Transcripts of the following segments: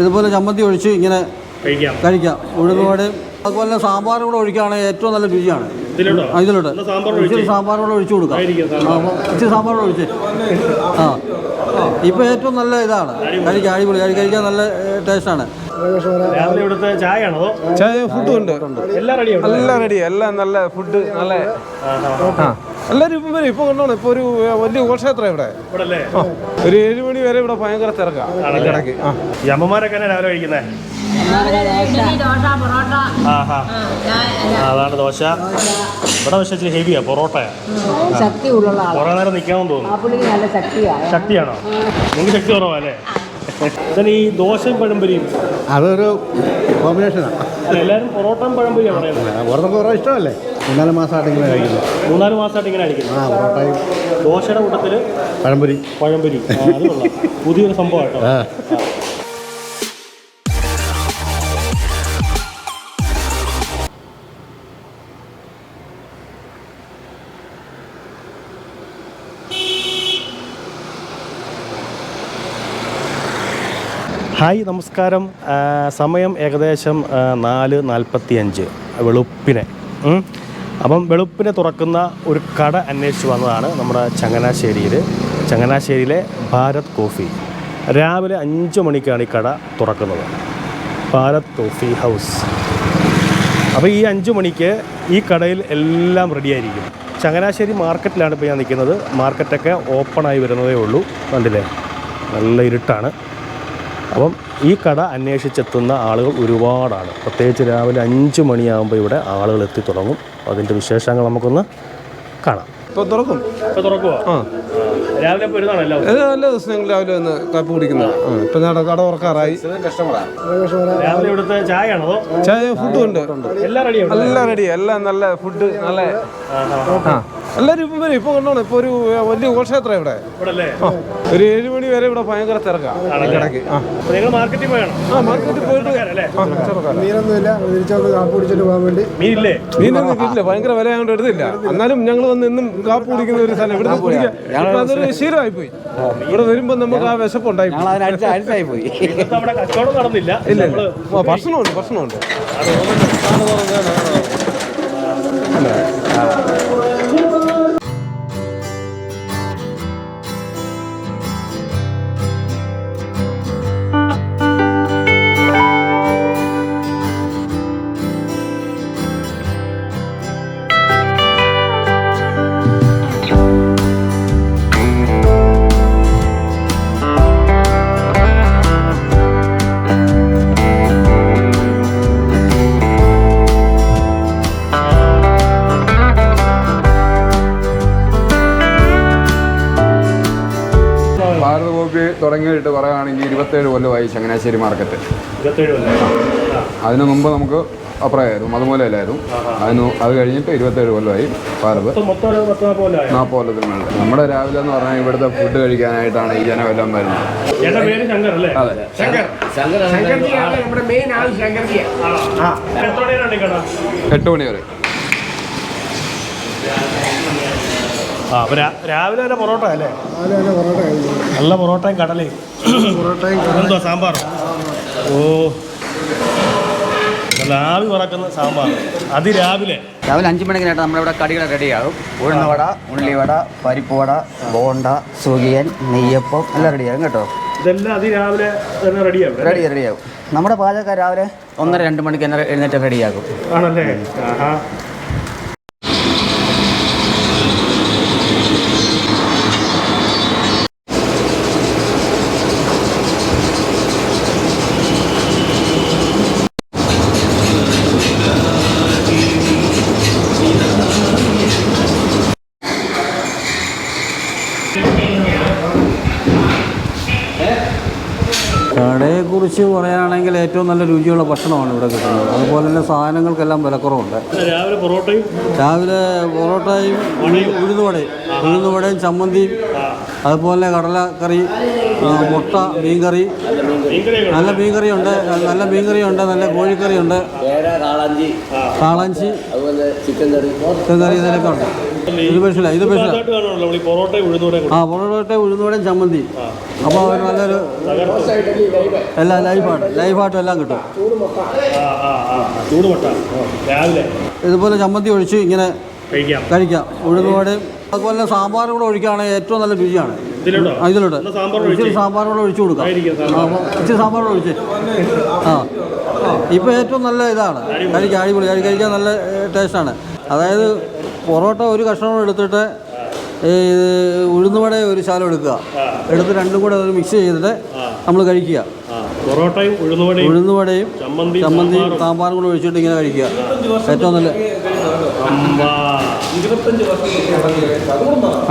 ഇതുപോലെ ചമ്മന്തി ഒഴിച്ച് ഇങ്ങനെ കഴിക്കാം. കഴിക്കാം. ഉഴുന്നുവട അതുപോലെ തന്നെ സാമ്പാറും കൂടെ ഒഴിക്കുകയാണെങ്കിൽ ഏറ്റവും നല്ല രുചിയാണ്. ഇതിലോട്ട് സാമ്പാർ ഇച്ചിരി സാമ്പാർ കൂടെ ഒഴിച്ചു കൊടുക്കാം. ഇച്ചിരി സാമ്പാർ. കൂടെ ഒഴിച്ച്. ആ. ഇപ്പൊ ഏറ്റവും നല്ല ഇതാണ്. കഴിക്കാം അടിപൊളി. കഴി കഴിക്കാൻ നല്ല ടേസ്റ്റാണ്. ചായ ഫുഡും ഉണ്ട്. എല്ലാം റെഡിയാണ് എല്ലാം റെഡി എല്ലാം നല്ല ഫുഡ് നല്ല ആ. എല്ലാവരും ഇപ്പം വരും. ഇപ്പം കണ്ടോണം. ഇപ്പോൾ ഒരു വലിയ ഘോഷയാത്ര ഇവിടെ. ആ. ഒരു ഏഴ് മണി വരെ ഇവിടെ ഭയങ്കര തിരക്കാണ് ഇടയ്ക്ക്. ആ. ഈ അമ്മമാരൊക്കെ തന്നെ രാവിലെ കഴിക്കുന്നത് ഇഡ്ഡലി, ദോശ പൊറോട്ട ആ, ഞാൻ അതാണ് ദോശ. ഇവിടെ പക്ഷേ ഇച്ചിരി ഹെവിയാ പൊറോട്ടയാ. ശക്തി ഉള്ള ആളാണ് കുറേ നേരം നിൽക്കാമെന്ന് ആ തോന്നുന്നു. പുള്ളിക്ക് നല്ല ശക്തിയാണ്? ശക്തിയാണോ നിങ്ങൾക്ക് ശക്തി കുറവാ അല്ലേ? ഈ ദോശയും പഴംപൊരിയും. അതൊരു കോമ്പിനേഷനാണ് എല്ലാരും എല്ലാവരും പൊറോട്ടയും പഴംപൊരിയാണ് പറയുന്നത് പുറത്തൊക്കെ കുറേ ഇഷ്ടമല്ലേ? മൂന്നാൽ മാസമായിട്ട് ഇങ്ങനെ കഴിക്കുന്നത് മൂന്നാൽ മാസമായിട്ട് ഇങ്ങനെ അടിക്കുന്നത് ആ പൊറോട്ടയും ദോശയുടെ കൂട്ടത്തിൽ പഴംപൊരി. പഴംപൊരി. ആ, അത് കൊള്ളാം. പുതിയൊരു സംഭവം കേട്ടോ. ആ. ഹായ് നമസ്കാരം. ആ, സമയം ഏകദേശം ആ, നാല് നാൽപ്പത്തി അഞ്ച് വെളുപ്പിനെ. ഉം. അപ്പം വെളുപ്പിനെ തുറക്കുന്ന ഒരു കട അന്വേഷിച്ച് വന്നതാണ് നമ്മുടെ ചങ്ങനാശ്ശേരിയിൽ ചങ്ങനാശ്ശേരിയിലെ ഭാരത് കോഫി. രാവിലെ അഞ്ച് മണിക്കാണ് ഈ കട തുറക്കുന്നത്. Bharat coffee house. അപ്പോൾ ഈ അഞ്ച് മണിക്ക് ഈ കടയിൽ എല്ലാം റെഡിയായിരിക്കും. ചങ്ങനാശ്ശേരി മാർക്കറ്റിലാണ് ഇപ്പോൾ ഞാൻ നിൽക്കുന്നത്. മാർക്കറ്റൊക്കെ ഓപ്പണായി വരുന്നതേ ഉള്ളൂ. കണ്ടില്ലേ? നല്ല ഇരുട്ടാണ്. അപ്പം ഈ കട അന്വേഷിച്ചെത്തുന്ന ആളുകൾ ഒരുപാടാണ്. പ്രത്യേകിച്ച് രാവിലെ അഞ്ച് മണിയാകുമ്പോൾ ഇവിടെ ആളുകൾ എത്തി തുടങ്ങും. അതിന്റെ വിശേഷങ്ങൾ നമുക്കൊന്ന് കാണാം. ഇപ്പോൾ തുറക്കും. ഇപ്പോൾ തുറക്കുമോ ആ. രാവിലെ ഇപ്പോൾ വരുന്നതാണ് നല്ല ദിവസം ഞങ്ങൾ രാവിലെ വന്ന് കാപ്പി കുടിക്കുന്നത് ആ ഇപ്പം ഞങ്ങളുടെ കട ഇവിടുത്തെ ചായ ഫുഡ് ഫുഡും ഉണ്ട്. എല്ലാം റെഡിയാണ് എല്ലാം റെഡി എല്ലാം നല്ല ഫുഡ് നല്ല ആ. എല്ലാവരും ഇപ്പം വരും. ഇപ്പൊ കണ്ടോണം. ഇപ്പോൾ ഒരു വലിയ ഘോഷയാത്ര ഇവിടെ. അല്ലേ ഒരു ഏഴ് മണി വരെ ഇവിടെ ഭയങ്കര തിരക്കാണ് ഇടയ്ക്ക്. ആ. അപ്പോൾ നിങ്ങൾ മാർക്കറ്റിൽ പോയാണോ? ആ മാർക്കറ്റിൽ പോയിട്ട് അല്ലേ ആ ചെറുക്കാരാ മീനൊന്നുമില്ല. തിരിച്ചൊന്ന് കാപ്പ് കുടിച്ചിട്ട് പോകാൻ വേണ്ടി. മീനില്ലേ? മീനൊന്നും കിട്ടില്ല ഭയങ്കര വില ഞങ്ങൾ എടുത്തില്ല. എന്നാലും ഞങ്ങൾ വന്ന് ഇന്നും കാപ്പ് കുടിക്കുന്ന ഒരു സ്ഥലം. ഇവിടെ അതൊരു ശീലമായി പോയി ഇവിടെ വരുമ്പോൾ നമുക്ക് ആ വിശപ്പുണ്ടായി പോയി. ഇല്ല ഭക്ഷണമുണ്ട് ഭക്ഷണമുണ്ട്. ഭാരത് തുടങ്ങിയിട്ട് പറയുകയാണെങ്കിൽ ഇരുപത്തേഴ് കൊല്ലമായി ചങ്ങനാശ്ശേരി മാർക്കറ്റ്. അതിനു കൊല്ലം ആ. അതിന് മുമ്പ് നമുക്ക് അപ്പുറമായിരുന്നു അല്ലായിരുന്നു അതിന് അത് കഴിഞ്ഞിട്ട് ഇരുപത്തേഴ് കൊല്ലമായി പാലപ്പ് നാൽപ്പത് കൊല്ലത്തിന് നാൽപ്പത് നമ്മുടെ രാവിലെ എന്ന് പറഞ്ഞാൽ ഇവിടുത്തെ ഫുഡ് കഴിക്കാനായിട്ടാണ് ഈ വരുന്നത്. പേര് ശങ്കർ അല്ലേ? അതെ. എട്ട് മണി വരെ ആ അപ്പോൾ രാവിലെ തന്നെ പൊറോട്ട അല്ലേ? രാവിലെ തന്നെ പൊറോട്ട കഴിക്കും നല്ല പൊറോട്ടയും കടലയും. പൊറോട്ടയും എന്തോ സാമ്പാർ ഓ. നല്ല ആവി പറക്കുന്ന സാമ്പാർ അതിരാവിലെ. രാവിലെ അഞ്ച് മണിക്കിനായിട്ട് നമ്മളിവിടെ കടികൾ റെഡിയാകും. ഉഴുന്നവട ഉള്ളിവട പരിപ്പുവട ബോണ്ട സുഖിയൻ നെയ്യപ്പം എല്ലാം റെഡിയാകും കേട്ടോ. ഇതെല്ലാം അതിരാവിലെ തന്നെ റെഡിയാവും റെഡി റെഡിയാകും. നമ്മുടെ പാചകക്കാർ രാവിലെ ഒന്നര രണ്ട് മണിക്ക് തന്നെ എഴുന്നേറ്റ് റെഡിയാകും. ആണല്ലേ? കടയെക്കുറിച്ച് പറയുകയാണെങ്കിൽ ഏറ്റവും നല്ല രുചിയുള്ള ഭക്ഷണമാണ് ഇവിടെ കിട്ടുന്നത്. അതുപോലെ തന്നെ സാധനങ്ങൾക്കെല്ലാം വിലക്കുറവുണ്ട്. രാവിലെ പൊറോട്ടയും രാവിലെ പൊറോട്ടയും ഉഴു- ഉഴുന്നുവടയും. ഉഴുന്നുവടയും ചമ്മന്തിയും അതുപോലെ കടലക്കറി മുട്ട മീൻകറി. നല്ല മീൻകറിയുണ്ട് നല്ല മീൻകറിയുണ്ട് നല്ല കോഴിക്കറിയുണ്ട്. കാളാഞ്ചി അതുപോലെ ചിക്കൻ കറി. ചിക്കൻ കറി ഇതിലൊക്കെ ഉണ്ട്. ഇത് സ്പെഷ്യലാ ഇത് സ്പെഷ്യലാ ആ പൊറോട്ട ഉഴുന്നുവടയും ചമ്മന്തി. അപ്പോൾ അവർ നല്ലൊരു എല്ലാം ലൈഫാണ് ലൈഫായിട്ടും എല്ലാം കിട്ടും. ഇതുപോലെ ചമ്മന്തി ഒഴിച്ച് ഇങ്ങനെ കഴിക്കാം. കഴിക്കാം. ഉഴുന്നുവടയും അതുപോലെ സാമ്പാറും കൂടെ ഒഴിക്കുകയാണെങ്കിൽ ഏറ്റവും നല്ല രുചിയാണ്. ഇതിലോട്ട് സാമ്പാർ ഇച്ചിരി. സാമ്പാർ കൂടെ ഒഴിച്ചു കൊടുക്കാം. ഇച്ചിരി സാമ്പാർ കൂടെ ഒഴിച്ച്. ആ. ഇപ്പോൾ ഏറ്റവും നല്ല ഇതാണ്. കഴിക്കാൻ അടിപൊളി. കഴി- കഴിക്കാൻ നല്ല ടേസ്റ്റാണ്. അതായത് പൊറോട്ട ഒരു കഷ്ണം എടുത്തിട്ട് ഈ ഉഴുന്നുവട ഒരു ശാലം എടുക്കുക. എടുത്ത് രണ്ടും കൂടെ അത് മിക്സ് ചെയ്തിട്ട് നമ്മൾ കഴിക്കുക. പൊറോട്ടയും ഉഴുന്നുവടയും ഉഴുന്നുവടയും ചമ്മന്തി ചമ്മന്തിയും സാമ്പാറും. കൂടെ ഒഴിച്ചിട്ട് ഇങ്ങനെ കഴിക്കുക. ഏറ്റവും നല്ല.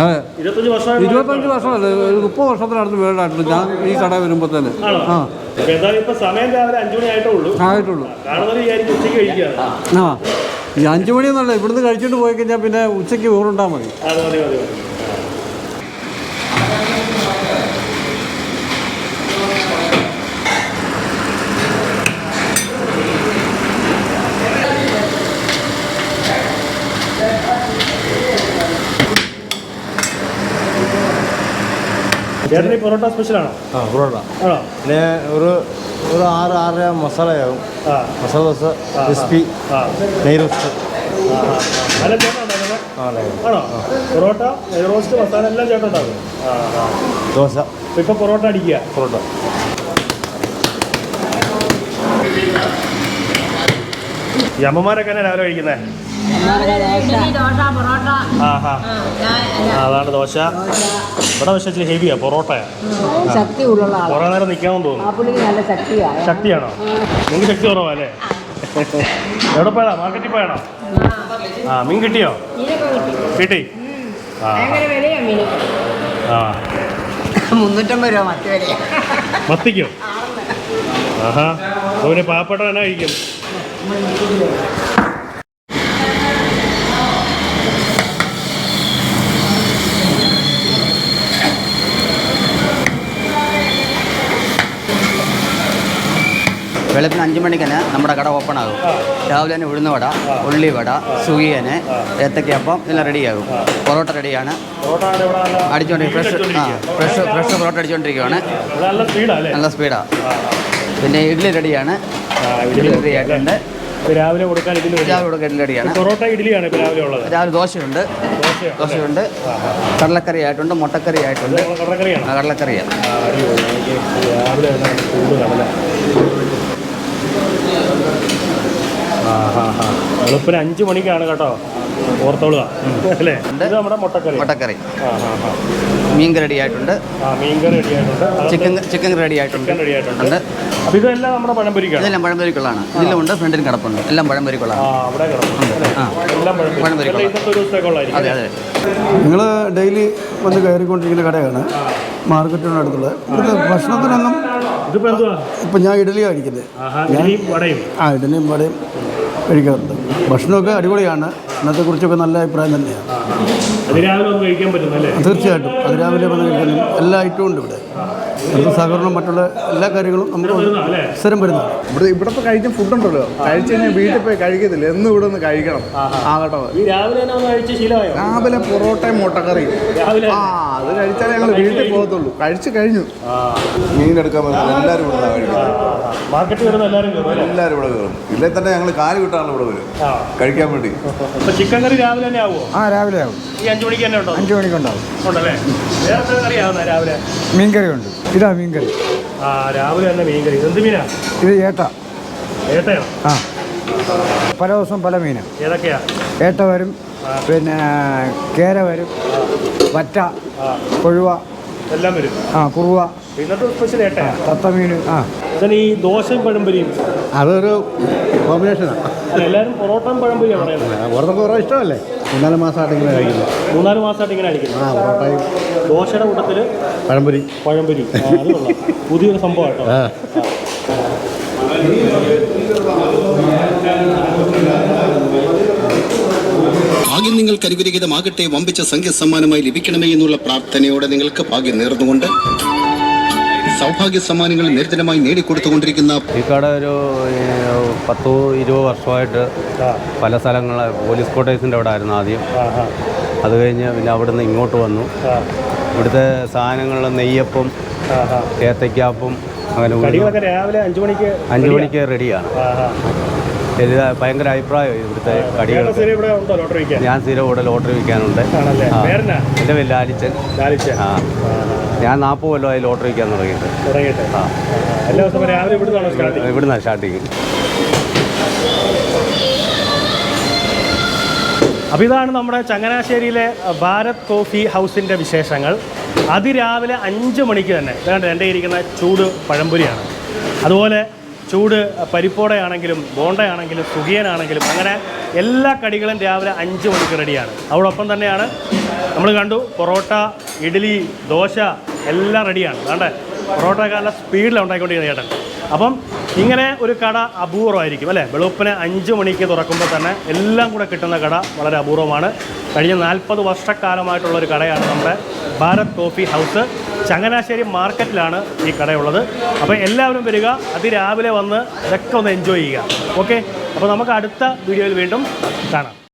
അതെ. ഇരുപത്തഞ്ച് വർഷമല്ല? ഒരു മുപ്പത് വർഷത്തിനടുത്ത് വേണ്ടായിട്ടുണ്ട്. ഞാൻ ഈ കട വരുമ്പോൾ തന്നെ. ആ. സമയം രാവിലെ അഞ്ചു മണി ആയിട്ടുള്ളൂ. ആയിട്ടുള്ളൂ ആ. ഈ അഞ്ച് മണിയൊന്നല്ല ഇവിടുന്ന് കഴിച്ചിട്ട് പോയി കഴിഞ്ഞാൽ പിന്നെ ഉച്ചയ്ക്ക് ഊറുണ്ടാൽ മതി. ചേട്ടൻ ഈ പൊറോട്ട സ്പെഷ്യലാണോ ആ പൊറോട്ട. ആണോ? പിന്നെ ഒരു ഒരു ആറ് ആറ് മസാലയാകും. മസാല ദോശ ക്രിസ്പി നെയ് റോസ്റ്റ് പൊറോട്ട നെയ് റോസ്റ്റ് മസാല എല്ലാം ആ ദോശ. ഇപ്പൊ പൊറോട്ട അടിക്കുക. പൊറോട്ട. ഈ അമ്മമാരൊക്കെ രാവിലെ കഴിക്കുന്നത് അതാണ് ദോശ. ഇവിടെ പക്ഷേ ഇച്ചിരി ഹെവിയാ പൊറോട്ടയാ. ശക്തി കുറേ നേരം നിൽക്കാമെന്ന് ആ തോന്നുന്നു നല്ല ശക്തിയാണ്? ശക്തിയാണോ നിങ്ങൾക്ക് ശക്തി കുറവാ അല്ലേ എവിടെ പോയതാ? മാർക്കറ്റിൽ പോയാണോ ആ. മീൻ കിട്ടിയോ? കിട്ടി. ആ ഭയങ്കര വിലയാ മീന്. ആ. മുന്നൂറ്റമ്പത് രൂപ മത്തി വിലയാ. മത്തിക്കോ? ആഹാ. അപ്പൊ പിന്നെ വെളുപ്പിന് അഞ്ച് മണിക്ക് തന്നെ നമ്മുടെ കട ഓപ്പൺ ആകും. രാവിലെ തന്നെ ഉഴുന്ന വട ഉള്ളിവട സുഖിയന് ഏത്തക്കയപ്പം എല്ലാം റെഡിയാകും പൊറോട്ട റെഡിയാണ് നല്ല ഫ്രഷ് ആ ഫ്രഷ് ഫ്രഷ് പൊറോട്ട അടിച്ചുകൊണ്ടിരിക്കുകയാണ് നല്ല സ്പീഡാ സ്പീഡാണ് പിന്നെ ഇഡ്ഡലി റെഡിയാണ് ഇഡ്ഡലി റെഡി ആയിട്ടുണ്ട്. രാവിലെ കൊടുക്കാൻ ഇഡ്ഡലി രാവിലെ കൊടുക്കാൻ ഇഡ്ഡലി റെഡിയാണ് പൊറോട്ട ഇഡ്ഡലിയാണ് ഇപ്പൊ രാവിലെ ഉള്ളത്. രാവിലെ ദോശയുണ്ട്. ദോശയോ ദോശയുണ്ട്. കടലക്കറി ആയിട്ടുണ്ട് മുട്ടക്കറി ആയിട്ടുണ്ട്. കടലക്കറിയാണ്. കടലക്കറിയാണ് രാവിലെ തന്നെ കൂടുതലാണല്ലേ ആ ഹാ ഹാ വെളുപ്പിന് അഞ്ച് മണിക്കാണ് കേട്ടോ. ഓർത്തോളുക. അല്ലേ? ഇത് നമ്മുടെ മുട്ടക്കറി. മുട്ടക്കറി. മീൻ റെഡി ആയിട്ടുണ്ട്. ആ മീൻകറി റെഡി ആയിട്ടുണ്ട്. ചിക്കൻ ചിക്കൻ റെഡി ആയിട്ടുണ്ട്. റെഡി ഇതെല്ലാം നമ്മുടെ പഴംപൊരിക്കാണ്? ഇതെല്ലാം പഴംപൊരിക്കുള്ളതാണ്. ഇതിലുണ്ട് കിടപ്പുണ്ട്. എല്ലാം ആ പഴംപൊരിക്കുള്ളതാണ് അവിടെ പഴംപൊരിക്കുള്ള. അതെ അതെ. നിങ്ങൾ ഡെയിലി വന്ന് കയറിക്കൊണ്ടിരിക്കുന്ന കടയാണ്. മാർക്കറ്റിനടുത്തുള്ള ഇവിടുത്തെ ഭക്ഷണത്തിനൊന്നും ഇപ്പൊ ഞാൻ ഇഡലി കഴിക്കുന്നത്. ആഹാ ഇഡലിയും വടയും. ആ ഇഡലിയും വടയും കഴിക്കാറുണ്ട്. ഭക്ഷണമൊക്കെ അടിപൊളിയാണ്. ഇന്നത്തെ കുറിച്ചൊക്കെ നല്ല അഭിപ്രായം തന്നെയാണ്. തീർച്ചയായിട്ടും. അതിരാവിലെ വന്ന് കഴിക്കാനും എല്ലാ ഐറ്റവും ഉണ്ട് ഇവിടെ. സഹകരണം മറ്റുള്ള എല്ലാ കാര്യങ്ങളും നമുക്ക് സ്ഥിരം വരുന്നതാണ് ഇവിടെ ഇവിടെ ഇപ്പോൾ കഴിച്ച ഫുഡുണ്ടല്ലോ കഴിച്ചു കഴിഞ്ഞാൽ വീട്ടിൽ പോയി കഴിക്കത്തില്ല. എന്നും ഇവിടെ ഒന്ന് കഴിക്കണം. ആ കേട്ടോ ഈ രാവിലെ പൊറോട്ടയും മുട്ടക്കറിയും. രാവിലെ? ആ അത് വീട്ടിൽ പോകത്തുള്ളൂ. കഴിച്ചു കഴിഞ്ഞു. മീൻ എടുക്കാൻ പറ്റില്ല എല്ലാവരും ഇവിടെ മാർക്കറ്റ് വരുന്ന എല്ലാവരും എല്ലാവരും ഇവിടെ കയറും ഇല്ലേ തന്നെ ഞങ്ങൾ കാൽ വിട്ടാണ് ഇവിടെ വരും. ആ. കഴിക്കാൻ വേണ്ടി. ചിക്കൻ കറി രാവിലെ തന്നെ ആവുമോ ആ രാവിലെ ആവും. ഈ അഞ്ചു മണിക്ക് തന്നെ ഉണ്ടോ? അഞ്ച് മണിക്കുണ്ടാവും ഉണ്ടല്ലേ? വേറെ കറി ആവുന്ന രാവിലെ? മീൻകറി ഉണ്ട് ഇതാ മീൻകറി. ആ രാവിലെ തന്നെ മീൻ കറി എന്ത് മീനാ? ഇത് ഏട്ട ഏട്ടയോ ആ. പല ദിവസവും പല മീനാണ് ഏതൊക്കെയാ? ഏട്ട വരും പിന്നെ കേര വരും വറ്റ കൊഴുവ എല്ലാം വരും. ആ കുറുവ. ഇന്നത്തെ സ്പെഷ്യൽ ഏട്ടയാ തത്തമീൻ. ആ. ഇതിന് ഈ ദോശയും പഴംപൊരിയും? അതൊരു കോമ്പിനേഷനാണ് അല്ല എല്ലാവരും പൊറോട്ടയും പഴംപൊരിയാണ് പറയുന്നത്. ഓരോന്നൊക്കെ ഓരോ ഇഷ്ടമല്ലേ? മൂന്നാൽ മാസമായിട്ട് ഇങ്ങനെ കഴിക്കുന്നു. മൂന്നാൽ മാസമായിട്ട് ഇങ്ങനെ അടിക്കുന്നത് ആ പൊറോട്ടയും ദോശയുടെ കൂട്ടത്തിൽ പഴംപൊരി. പഴംപൊരി. ആ, അത് കൊള്ളാം. പുതിയൊരു സംഭവം കേട്ടോ ഭാഗ്യം നിങ്ങൾക്ക് അനുഗ്രഹീതമാകട്ടെ വമ്പിച്ച സംഖ്യ സമ്മാനമായി ലഭിക്കണമേ എന്നുള്ള പ്രാർത്ഥനയോടെ നിങ്ങൾക്ക് ഭാഗ്യം നേർന്നുകൊണ്ട് സൗഭാഗ്യ സമ്മാനങ്ങൾ നിരന്തരമായി നേടിക്കൊടുത്തുകൊണ്ടിരിക്കുന്ന ഈ കട ഒരു പത്തോ ഇരുപത് വർഷമായിട്ട് പല സ്ഥലങ്ങളെ പോലീസ് ക്വാർട്ടേഴ്സിന്റെ അവിടെ ആയിരുന്നു ആദ്യം. അത് കഴിഞ്ഞ് പിന്നെ അവിടെ നിന്ന് ഇങ്ങോട്ട് വന്നു. ഇവിടുത്തെ സാധനങ്ങൾ നെയ്യപ്പം ഏത്തയ്ക്കാപ്പം അങ്ങനെ അഞ്ചു മണിക്ക് അഞ്ച് മണിക്ക് റെഡിയാണ് ഇത് ഭയങ്കര അഭിപ്രായം ഇവിടുത്തെ കടികൾ ഞാൻ സ്ഥിരം ഇവിടെ ലോട്ടറി വിൽക്കാനുണ്ട് എന്റെ പേര് ലാലിച്ചൻ. ആ ഞാൻ നാൽപ്പത് കൊല്ലമായി ലോട്ടറി വിൽക്കാൻ തുടങ്ങിയിട്ട്. ആ. എല്ലാ ഇവിടുന്നാണ് സ്റ്റാർട്ടിങ് അപ്പോൾ ഇതാണ് നമ്മുടെ ചങ്ങനാശ്ശേരിയിലെ ഭാരത് കോഫി ഹൗസിന്റെ വിശേഷങ്ങൾ. അതിരാവിലെ അഞ്ച് മണിക്ക് തന്നെ. വേണ്ട എന്റെ ഇരിക്കുന്ന ചൂട് പഴംപൊരിയാണ്. അതുപോലെ ചൂട് പരിപ്പോടയാണെങ്കിലും ബോണ്ടയാണെങ്കിലും സുഖിയനാണെങ്കിലും അങ്ങനെ എല്ലാ കടികളും രാവിലെ അഞ്ച് മണിക്ക് റെഡിയാണ്. അതോടൊപ്പം തന്നെയാണ് നമ്മൾ കണ്ടു പൊറോട്ട ഇഡ്ഡലി ദോശ എല്ലാം റെഡിയാണ്. വേണ്ടേ പൊറോട്ടക്കാരുടെ സ്പീഡിൽ സ്പീഡിലാണ് ചേട്ടൻ. അപ്പം ഇങ്ങനെ ഒരു കട അപൂർവമായിരിക്കും അല്ലേ? വെളുപ്പിന് അഞ്ച് മണിക്ക് തുറക്കുമ്പോൾ തന്നെ എല്ലാം കൂടെ കിട്ടുന്ന കട വളരെ അപൂർവമാണ്. കഴിഞ്ഞ നാൽപ്പത് വർഷക്കാലമായിട്ടുള്ള ഒരു കടയാണ് നമ്മുടെ ഭാരത് കോഫി ഹൗസ്. ചങ്ങനാശ്ശേരി മാർക്കറ്റിലാണ് ഈ കടയുള്ളത്. അപ്പോൾ എല്ലാവരും വരിക അതിരാവിലെ വന്ന് ഇതൊക്കെ ഒന്ന് എൻജോയ് ചെയ്യുക. ഓക്കെ അപ്പോൾ നമുക്ക് അടുത്ത വീഡിയോയിൽ വീണ്ടും കാണാം.